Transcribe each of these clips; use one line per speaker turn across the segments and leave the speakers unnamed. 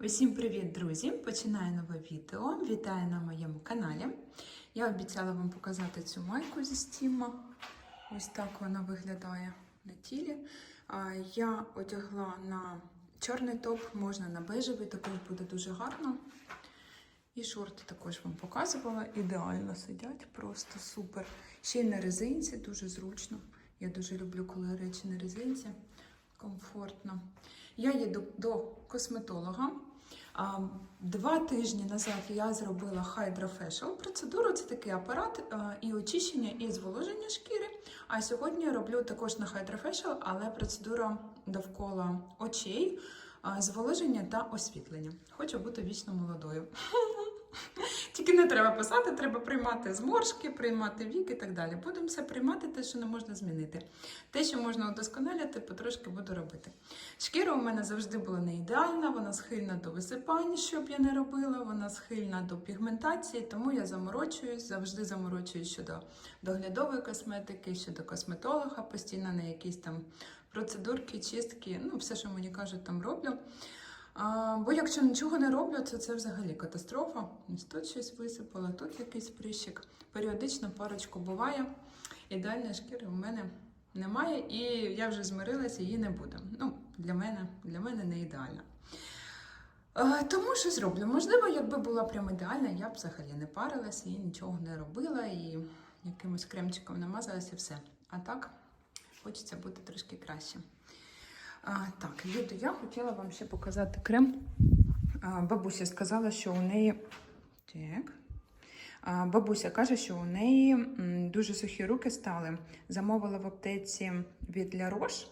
Усім привіт, друзі! Починаю нове відео. Вітаю на моєму каналі. Я обіцяла вам показати цю майку зі стіма. Ось так вона виглядає на тілі. Я одягла на чорний топ, можна на бежевий, також буде дуже гарно. І шорти також вам показувала. Ідеально сидять, просто супер. Ще й на резинці, дуже зручно. Я дуже люблю, коли речі на резинці. Комфортно. Я їду до косметолога. Два тижні назад я зробила хайдрофешл процедуру. Це такий апарат і очищення, і зволоження шкіри. А сьогодні я роблю також на Hydra але процедура довкола очей, зволоження та освітлення. Хочу бути вічно молодою. Тільки не треба писати, треба приймати зморшки, приймати вік і так далі. Будемо все приймати, те, що не можна змінити. Те, що можна удосконалити, потрошки буду робити. Шкіра у мене завжди була не ідеальна, вона схильна до висипань, що б я не робила, вона схильна до пігментації, тому я заморочуюсь, завжди заморочуюсь щодо доглядової косметики, щодо косметолога, постійно на якісь там процедурки, чистки, ну все, що мені кажуть, там роблю. Бо якщо нічого не роблю, то це взагалі катастрофа. Ось тут щось висипало, тут якийсь прищик. Періодично парочку буває. Ідеальної шкіри у мене немає, і я вже змирилася, її не буде. Ну, для мене, для мене не ідеальна. Тому що зроблю. Можливо, якби була прям ідеальна, я б взагалі не парилася і нічого не робила, і якимось кремчиком намазалася і все. А так, хочеться бути трошки краще. А, так, люди, я хотіла вам ще показати крем. А, бабуся сказала, що у неї. Так. А, бабуся каже, що у неї дуже сухі руки стали. Замовила в аптеці від Ля Рош.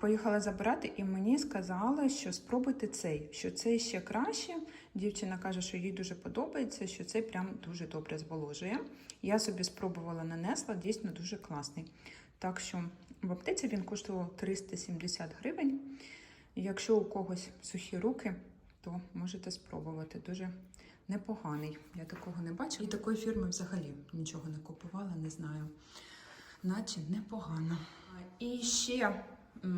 Поїхала забирати, і мені сказали, що спробуйте цей, що цей ще краще. Дівчина каже, що їй дуже подобається, що цей прям дуже добре зволожує. Я собі спробувала нанесла, дійсно дуже класний. Так що в аптеці він коштував 370 гривень. Якщо у когось сухі руки, то можете спробувати. Дуже непоганий. Я такого не бачила. І такої фірми взагалі нічого не купувала, не знаю. Наче непогано. І ще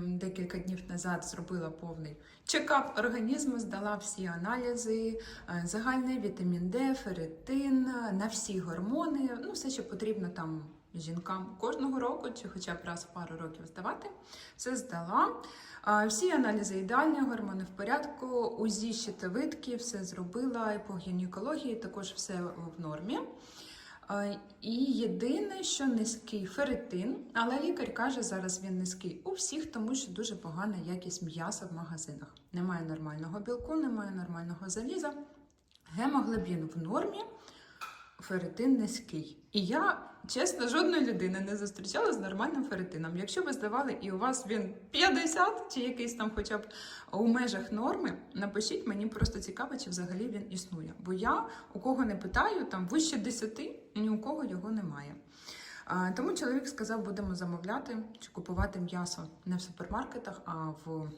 декілька днів назад зробила повний чекап організму, здала всі аналізи, е, загальний вітамін Д, ферритин, на всі гормони, ну все, що потрібно там жінкам кожного року, чи хоча б раз в пару років здавати. Все здала. Всі аналізи ідеальні, гормони в порядку, УЗІ щитовидки, все зробила, по гінекології також все в нормі. І єдине, що низький ферритин, але лікар каже, зараз він низький у всіх, тому що дуже погана якість м'яса в магазинах. Немає нормального білку, немає нормального заліза. Гемоглобін в нормі, ферритин низький. І я, чесно, жодної людини не зустрічала з нормальним ферритином. Якщо ви здавали і у вас він 50 чи якийсь там хоча б у межах норми, напишіть, мені просто цікаво, чи взагалі він існує. Бо я у кого не питаю, там вище 10, ні у кого його немає. Тому чоловік сказав, будемо замовляти чи купувати м'ясо не в супермаркетах, а в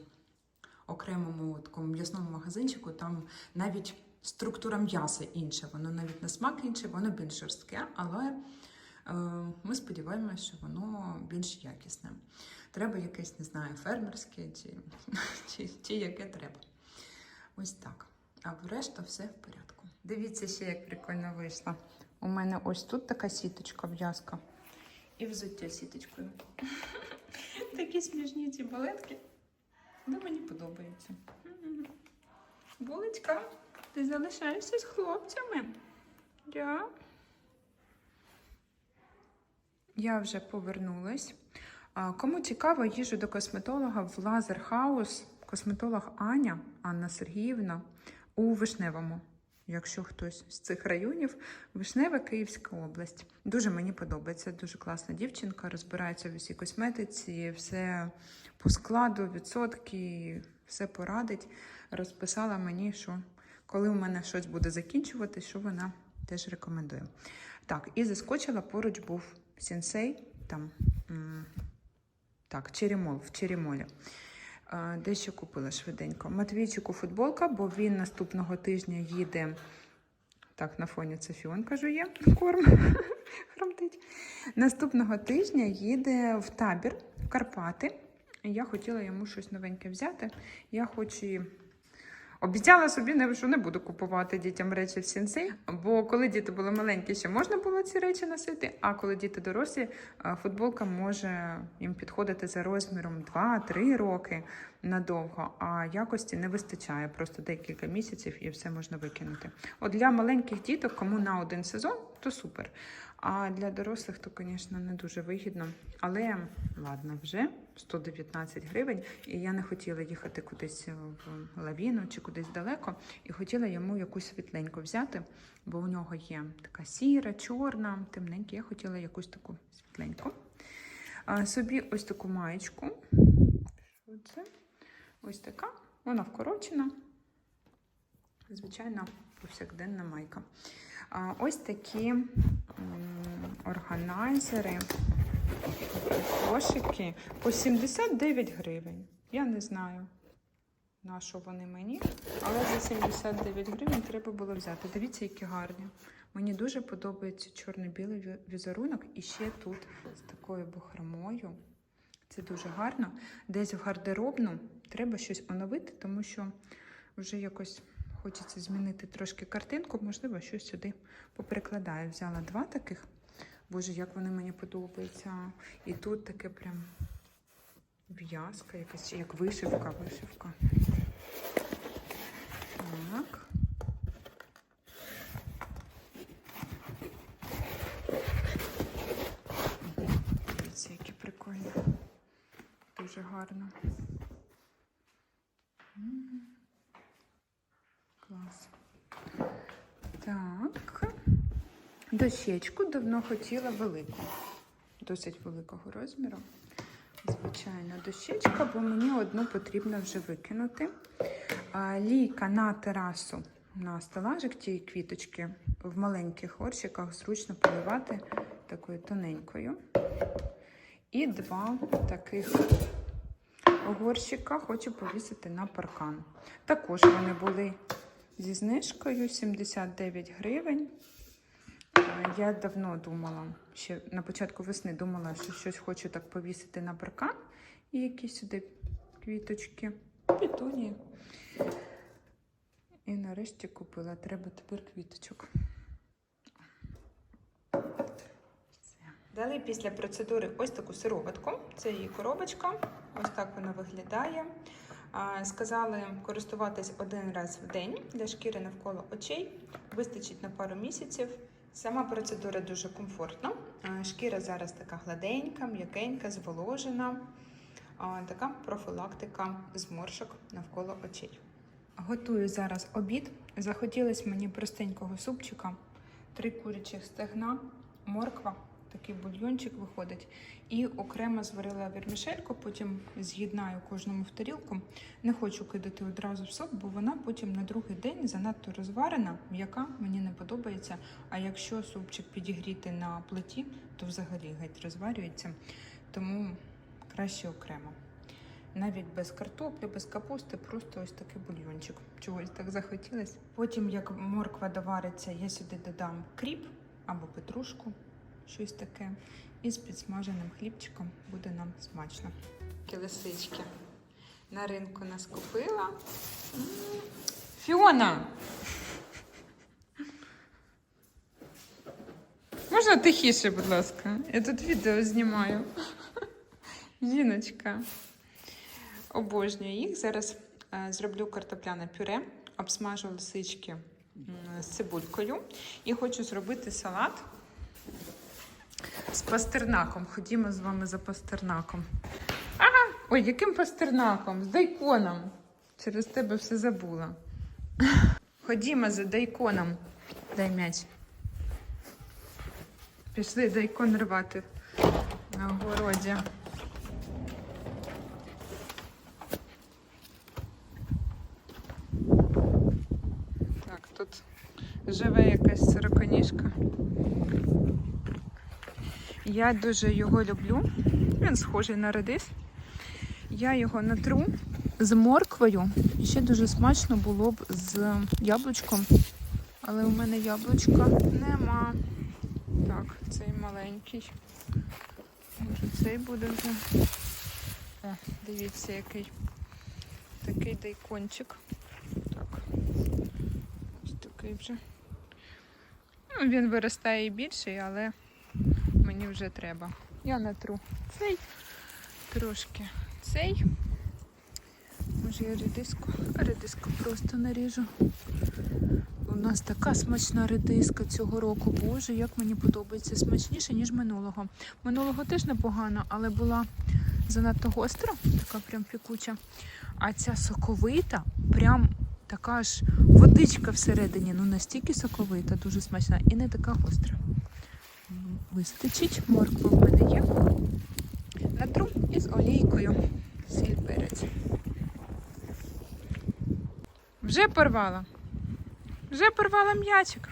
окремому такому м'ясному магазинчику. Там навіть структура м'яса інша, воно навіть на смак інше, воно більш жорстке, але ми сподіваємося, що воно більш якісне. Треба якесь, не знаю, фермерське чи, чи, чи яке треба. Ось так. А врешта все в порядку. Дивіться ще, як прикольно вийшло. У мене ось тут така сіточка в'язка. І взуття сіточкою. Такі смішні ці балетки. Ну, мені подобається. Булечка, ти залишаєшся з хлопцями. Я. Я вже повернулась. Кому цікаво, їжу до косметолога в Лазерхаус. Косметолог Аня, Анна Сергіївна у Вишневому. Якщо хтось з цих районів, Вишнева, Київська область. Дуже мені подобається, дуже класна дівчинка, розбирається в усій косметиці, все по складу, відсотки, все порадить. Розписала мені, що коли у мене щось буде закінчувати, що вона теж рекомендує. Так, і заскочила, поруч був сенсей, там, так, Черемол, в Черемолі. Дещо купила швиденько. Матвійчику футболка, бо він наступного тижня їде. Так, на фоні це фіонка жує корм. Хромтить. Наступного тижня їде в табір в Карпати. Я хотіла йому щось новеньке взяти. Я хочу і Обіцяла собі, що не буду купувати дітям речі в сінсей, бо коли діти були маленькі, ще можна було ці речі носити. А коли діти дорослі, е, футболка може їм підходити за розміром 2-3 роки надовго, а якості не вистачає просто декілька місяців і все можна викинути. От для маленьких діток, кому на один сезон, то супер. А для дорослих, то, звісно, не дуже вигідно. Але ладно, вже 119 гривень, і я не хотіла їхати кудись в лавіну чи кудись далеко, і хотіла йому якусь світленьку взяти, бо у нього є така сіра, чорна, темненька. Я хотіла якусь таку світленьку. А, собі ось таку маєчку. Що це? Ось така. Вона вкорочена. Звичайна повсякденна майка. А, ось такі органайзери, кошики по 79 гривень. Я не знаю, на що вони мені, але за 79 гривень треба було взяти. Дивіться, які гарні. Мені дуже подобається чорно-білий візерунок і ще тут з такою бахромою. Це дуже гарно. Десь в гардеробну треба щось оновити, тому що вже якось хочеться змінити трошки картинку. Можливо, щось сюди поприкладаю. Взяла два таких. Боже, як вони мені подобаються. І тут таке прям в'язка, якась як вишивка, вишивка. Так. Дивіться, які прикольні. Дуже гарно. М. Клас. Так. Дощечку давно хотіла велику. Досить великого розміру. Звичайно, дощечка, бо мені одну потрібно вже викинути. Лійка на терасу на стелажик тієї квіточки в маленьких горщиках зручно поливати такою тоненькою. І два таких горщика хочу повісити на паркан. Також вони були зі знижкою 79 гривень. Я давно думала, ще на початку весни думала, що щось хочу так повісити на паркан і якісь сюди квіточки, пітунії. І нарешті купила. Треба тепер квіточок. Далі після процедури ось таку сироватку. Це її коробочка. Ось так вона виглядає. Сказали користуватись один раз в день для шкіри навколо очей. Вистачить на пару місяців. Сама процедура дуже комфортна. Шкіра зараз така гладенька, м'якенька, зволожена. Така профілактика зморшок навколо очей. Готую зараз обід. Захотілося мені простенького супчика, три курячих стегна, морква, такий бульйончик виходить. І окремо зварила вермішельку, потім з'єднаю кожному в тарілку. Не хочу кидати одразу в суп, бо вона потім на другий день занадто розварена, м'яка, мені не подобається. А якщо супчик підігріти на плиті, то взагалі геть розварюється. Тому краще окремо. Навіть без картоплі, без капусти, просто ось такий бульйончик. Чогось так захотілося. Потім, як морква довариться, я сюди додам кріп або петрушку, щось таке. І з підсмаженим хлібчиком буде нам смачно. Такі лисички на ринку нас купила. Фіона! Можна тихіше, будь ласка? Я тут відео знімаю. Жіночка. Обожнюю їх. Зараз е, зроблю картопляне пюре, обсмажу лисички з цибулькою. І хочу зробити салат з пастернаком. Ходімо з вами за пастернаком. Ага! Ой, яким пастернаком? З дайконом. Через тебе все забула. Ходімо за дайконом. Дай м'яч. Пішли дайкон рвати на городі. Так, тут живе якась сороконіжка. Я дуже його люблю. Він схожий на редис. Я його натру з морквою. І ще дуже смачно було б з яблучком. Але у мене яблучка нема. Так, цей маленький. Може цей буде вже. О, дивіться, який такий дайкончик. Так. такий вже. Ну, він виростає і більший, але мені вже треба. Я натру цей, трошки цей. Може я редиску, редиску просто наріжу. У нас така смачна редиска цього року. Боже, як мені подобається. Смачніше, ніж минулого. Минулого теж непогано, але була занадто гостра, така прям пікуча. А ця соковита, прям така ж водичка всередині. Ну настільки соковита, дуже смачна і не така гостра. Вистачить, морква в мене є. Натру із олійкою. Сіль перець. Вже порвала. Вже порвала м'ячик.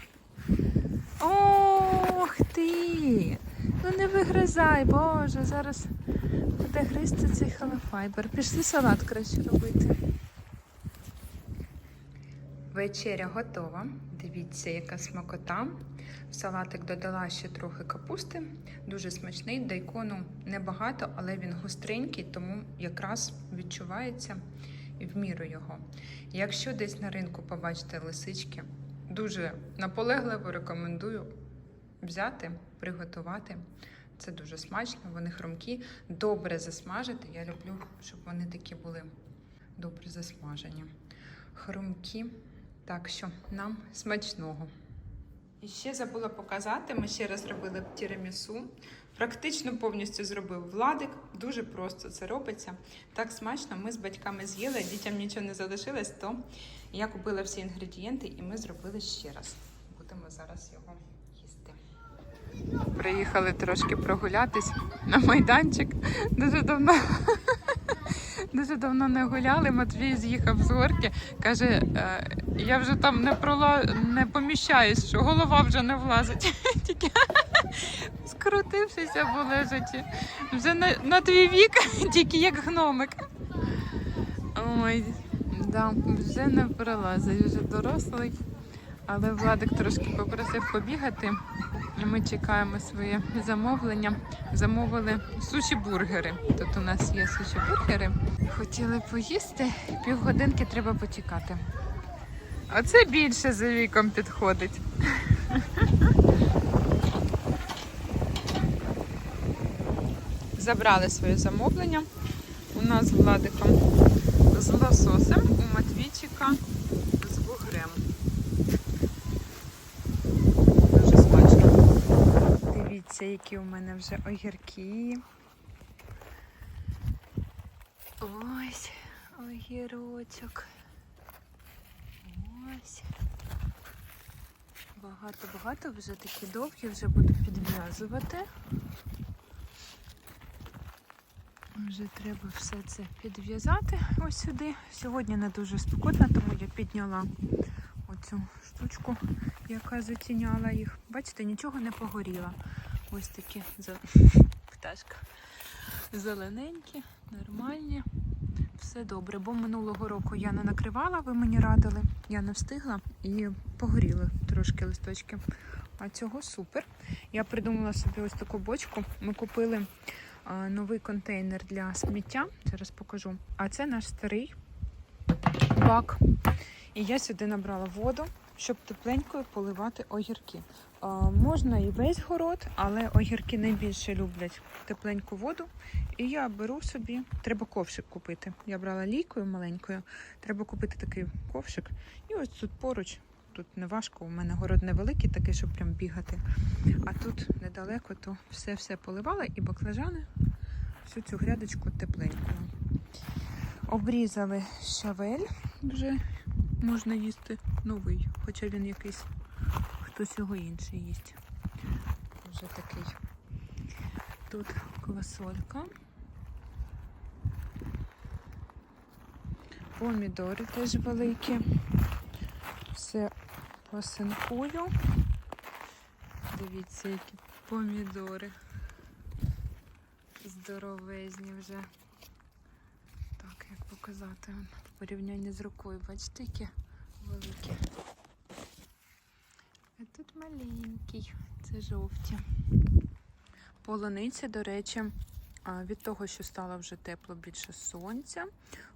Ох ти! Ну не вигризай, боже, зараз буде гризти цей халафайбер. Пішли салат краще робити. Вечеря готова. Дивіться, яка смакота. В салатик додала ще трохи капусти. Дуже смачний. Дайкону небагато, але він гостренький, тому якраз відчувається в міру його. Якщо десь на ринку побачите лисички, дуже наполегливо рекомендую взяти, приготувати. Це дуже смачно, вони хрумкі, добре засмажити. Я люблю, щоб вони такі були добре засмажені. Хрумкі. Так що нам смачного. І ще забула показати, ми ще раз робили тірамісу. Практично повністю зробив владик. Дуже просто це робиться. Так смачно. Ми з батьками з'їли, дітям нічого не залишилось, то я купила всі інгредієнти і ми зробили ще раз. Будемо зараз його їсти. Приїхали трошки прогулятись на майданчик. Дуже давно. Дуже давно не гуляли. Матвій з'їхав з горки. Каже, «Е, я вже там не прола... не поміщаюсь, що голова вже не влазить. Тільки скрутившися в лежачі. Вже на, на твій вік, тільки як гномик. Ой, да, вже не пролазить, вже дорослий. Але Владик трошки попросив побігати. Ми чекаємо своє замовлення. Замовили суші-бургери. Тут у нас є суші-бургери. Хотіли поїсти, півгодинки треба почекати. Оце більше за віком підходить. Забрали своє замовлення. У нас з Владиком з лососем, у Матвійчика з бугрем. Дуже смачно. Дивіться, які у мене вже огірки. Ось огірочок. Багато-багато вже такі довгі, вже буду підв'язувати. Вже треба все це підв'язати ось сюди. Сьогодні не дуже спекотно, тому я підняла оцю штучку, яка затіняла їх. Бачите, нічого не погоріло. Ось такі пташка. Зелененькі, нормальні. Все добре, бо минулого року я не накривала, ви мені радили, я не встигла і погоріли трошки листочки. А цього супер. Я придумала собі ось таку бочку. Ми купили а, новий контейнер для сміття. Зараз покажу. А це наш старий бак. І я сюди набрала воду, щоб тепленькою поливати огірки. Можна і весь город, але огірки найбільше люблять тепленьку воду. І я беру собі, треба ковшик купити. Я брала лійкою маленькою, треба купити такий ковшик. І ось тут поруч, тут не важко, у мене город невеликий, такий, щоб прям бігати. А тут недалеко, то все-все поливала і баклажани, всю цю грядочку тепленькою. Обрізали щавель, вже можна їсти новий, хоча він якийсь, хтось його інший їсть. Вже такий. Тут квасолька. Помідори теж великі. Все посинкую. Дивіться, які помідори. Здоровезні вже. Так, як показати в порівнянні з рукою. Бачите, які великі. Маленький. Це жовті. Полуниця, до речі, від того, що стало вже тепло більше сонця,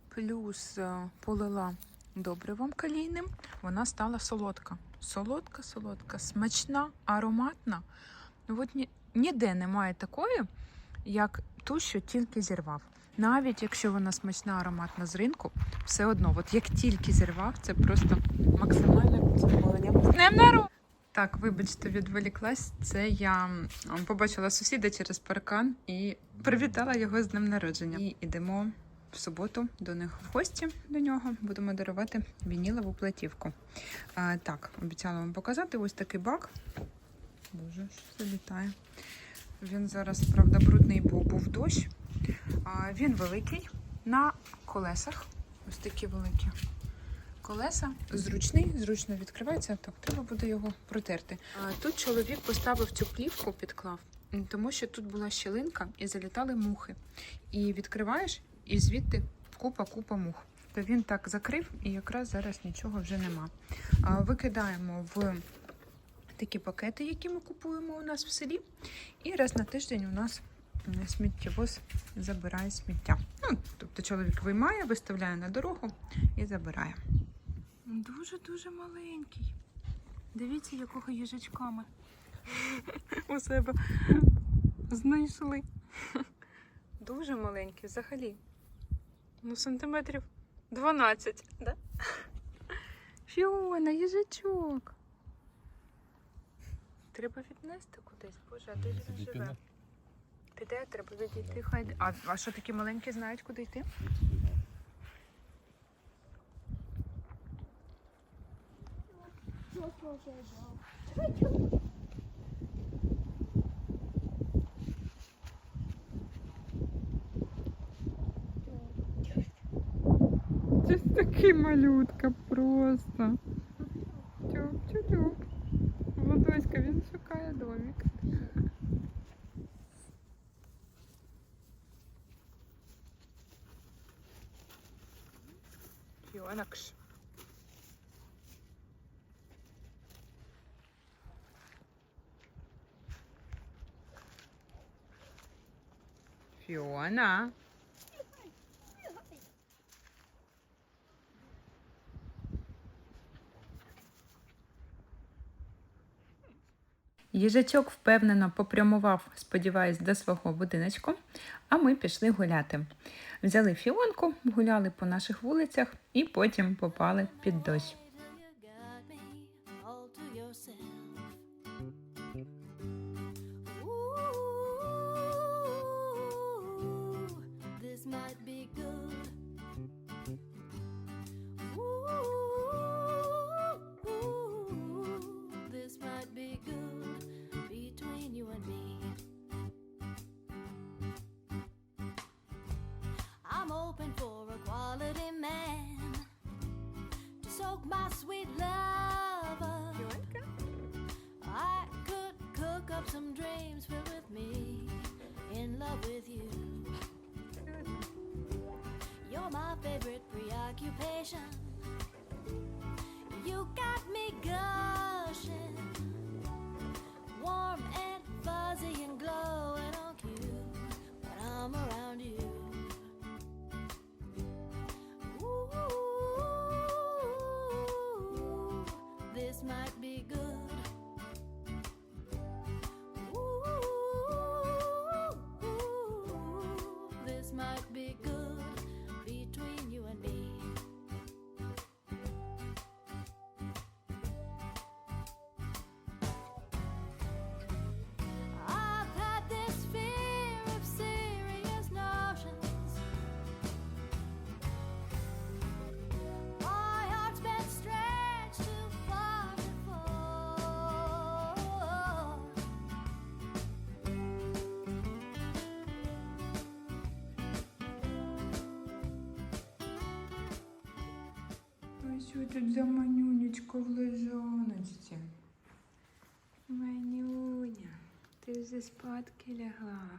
плюс полила добривом калійним, вона стала солодка. Солодка, солодка, смачна, ароматна. Ну от ні, ніде немає такої, як ту, що тільки зірвав. Навіть якщо вона смачна, ароматна з ринку, все одно, от як тільки зірвав, це просто максимальне задоволення. З Днем народу! Так, вибачте, відволіклась. Це я побачила сусіда через паркан і привітала його з днем народження. І йдемо в суботу до них в гості до нього. Будемо дарувати вінілову платівку. А, так, обіцяла вам показати ось такий бак. Боже, що залітає. Він зараз, правда, брудний, бо був дощ. А, він великий на колесах. Ось такі великі колеса. Зручний, зручно відкривається. Так, треба буде його протерти. А, тут чоловік поставив цю плівку, підклав, тому що тут була щілинка і залітали мухи. І відкриваєш, і звідти купа-купа мух. То він так закрив, і якраз зараз нічого вже нема. А, викидаємо в такі пакети, які ми купуємо у нас в селі. І раз на тиждень у нас сміттєвоз забирає сміття. Ну, тобто чоловік виймає, виставляє на дорогу і забирає. Дуже-дуже маленький. Дивіться, якого їжачка ми у себе знайшли. Дуже маленький взагалі. Ну, сантиметрів 12, да? Фіона, їжачок. Треба віднести кудись, боже, а де він живе? Піде, треба відійти, хай. А, а що такі маленькі знають, куди йти? Це ж такий малютка просто. Чук-чук. Володоська, він шукає домик. Фіонакш. Фіона. Їжачок впевнено попрямував, сподіваюсь, до свого будиночку, а ми пішли гуляти. Взяли фіонку, гуляли по наших вулицях і потім попали під дощ.
My sweet lover. I could cook up some dreams filled with me, in love with you. You're my favorite preoccupation.
Що тут за манюнечко в лежаночці. Манюня, ти вже спадки лягла.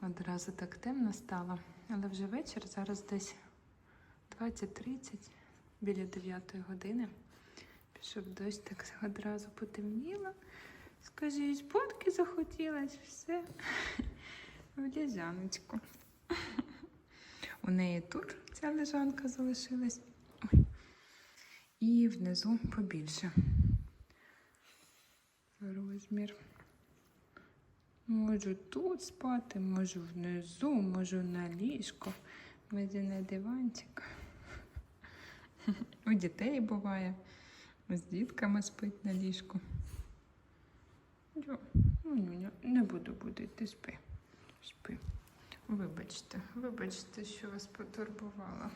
Одразу так темно стало, але вже вечір, зараз десь 20-30, біля 9 години. Пішов дощ, так одразу потемніло. Скажи, спадки захотілось, все в лежаночку. У неї тут ця лежанка залишилась. І внизу побільше. Розмір. Можу тут спати, можу внизу, можу на ліжко, можу на диванчик. У дітей буває. З дітками спить на ліжку. Ну, не буду будити, спи. Спи. Вибачте, вибачте, що вас потурбувала.